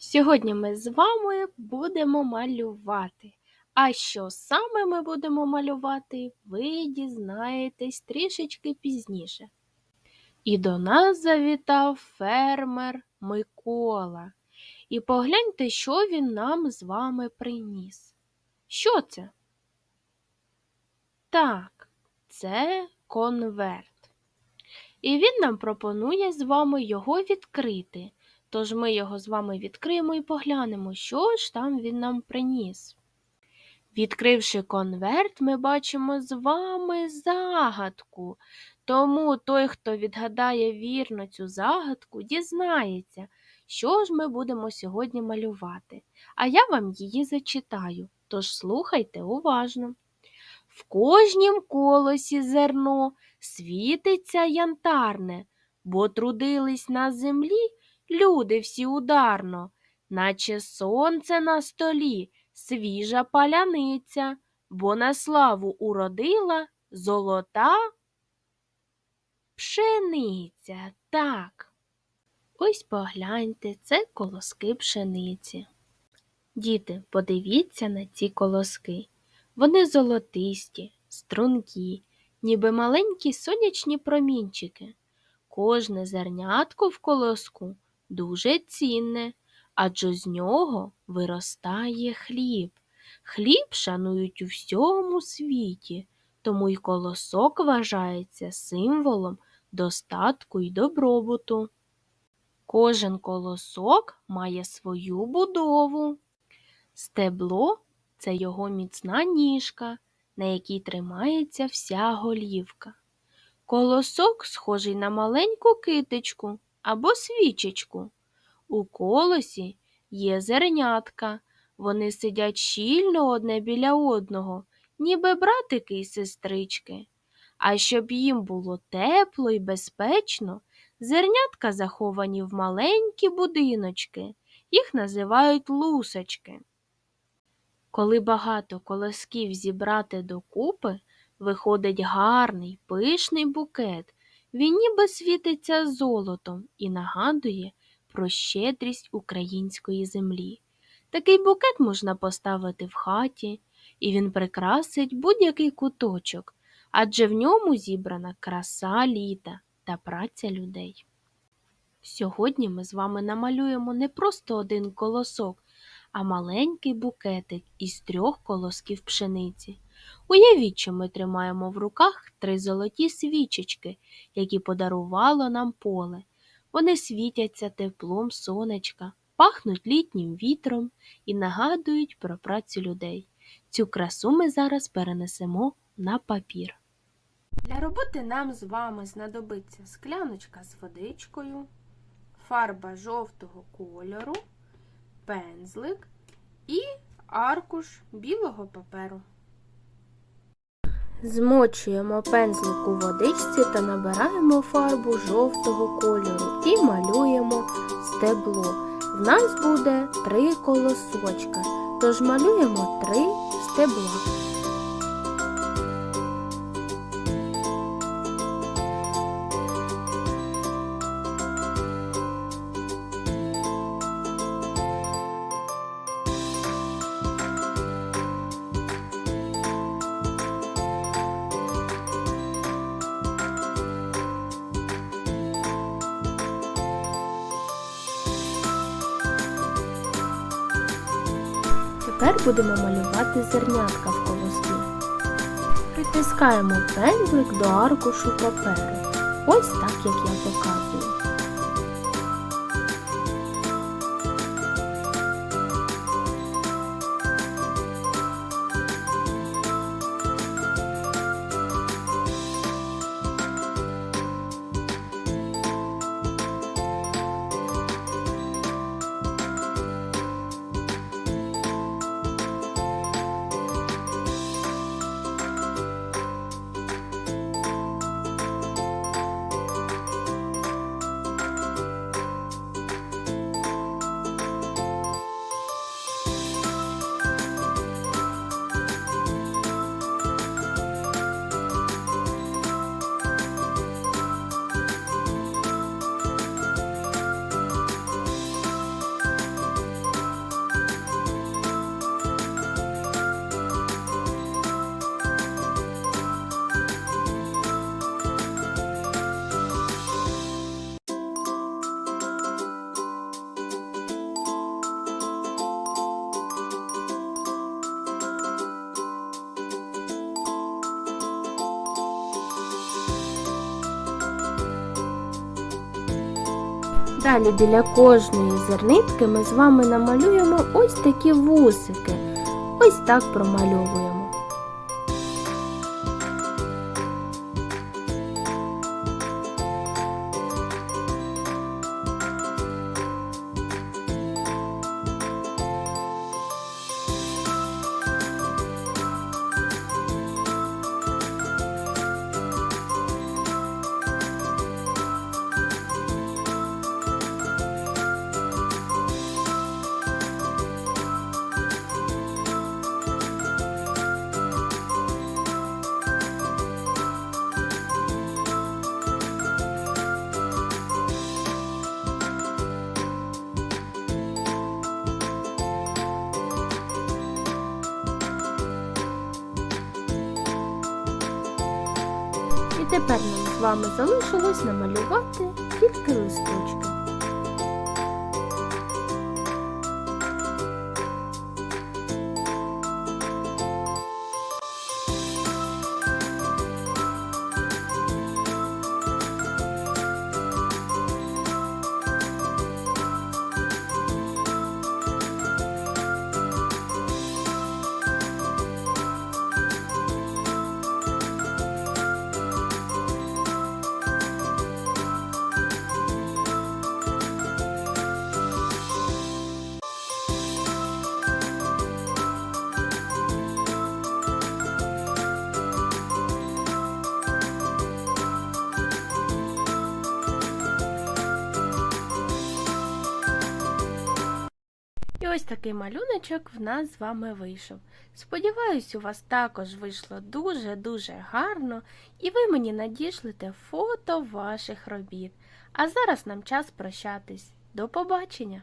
Сьогодні ми з вами будемо малювати. А що саме ми будемо малювати, ви дізнаєтесь трішечки пізніше. І до нас завітав фермер Микола. І погляньте, що він нам з вами приніс. Що це? Так, це конверт. І він нам пропонує з вами його відкрити. Тож ми його з вами відкриємо і поглянемо, що ж там він нам приніс. Відкривши конверт, ми бачимо з вами загадку. Тому той, хто відгадає вірно цю загадку, дізнається, що ж ми будемо сьогодні малювати. А я вам її зачитаю, тож слухайте уважно. В кожнім колосі зерно світиться янтарне, бо трудились на землі люди всі ударно, наче сонце на столі, свіжа паляниця, бо на славу уродила золота пшениця. Так. Ось погляньте, це колоски пшениці. Діти, подивіться на ці колоски. Вони золотисті, стрункі, ніби маленькі сонячні промінчики. Кожне зернятко в колоску дуже цінне, адже з нього виростає хліб. Хліб шанують у всьому світі, тому й колосок вважається символом достатку й добробуту. Кожен колосок має свою будову. Стебло це його міцна ніжка, на якій тримається вся голівка. Колосок схожий на маленьку китичку або свічечку. У колосі є зернятка. Вони сидять щільно одне біля одного, ніби братики й сестрички. А щоб їм було тепло і безпечно, зернятка заховані в маленькі будиночки. Їх називають лусочки. Коли багато колосків зібрати докупи, виходить гарний, пишний букет. Він ніби світиться золотом і нагадує про щедрість української землі. Такий букет можна поставити в хаті, і він прикрасить будь-який куточок, адже в ньому зібрана краса літа та праця людей. Сьогодні ми з вами намалюємо не просто один колосок, а маленький букетик із трьох колосків пшениці. Уявіть, що ми тримаємо в руках три золоті свічечки, які подарувало нам поле. Вони світяться теплом сонечка, пахнуть літнім вітром і нагадують про працю людей. Цю красу ми зараз перенесемо на папір. Для роботи нам з вами знадобиться скляночка з водичкою, фарба жовтого кольору, пензлик і аркуш білого паперу. Змочуємо пензлик у водичці та набираємо фарбу жовтого кольору і малюємо стебло. В нас буде три колосочка, тож малюємо три стебла. Тепер будемо малювати зернятка в колоски. Притискаємо пензлик до аркушу паперу. Ось так, як я показую. Далі біля кожної зернитки ми з вами намалюємо ось такі вусики. Ось так промальовуємо. Тепер нам з вами залишилось намалювати тільки листочки. Ось такий малюночок в нас з вами вийшов. Сподіваюсь, у вас також вийшло дуже-дуже гарно, і ви мені надішлите фото ваших робіт. А зараз нам час прощатись. До побачення!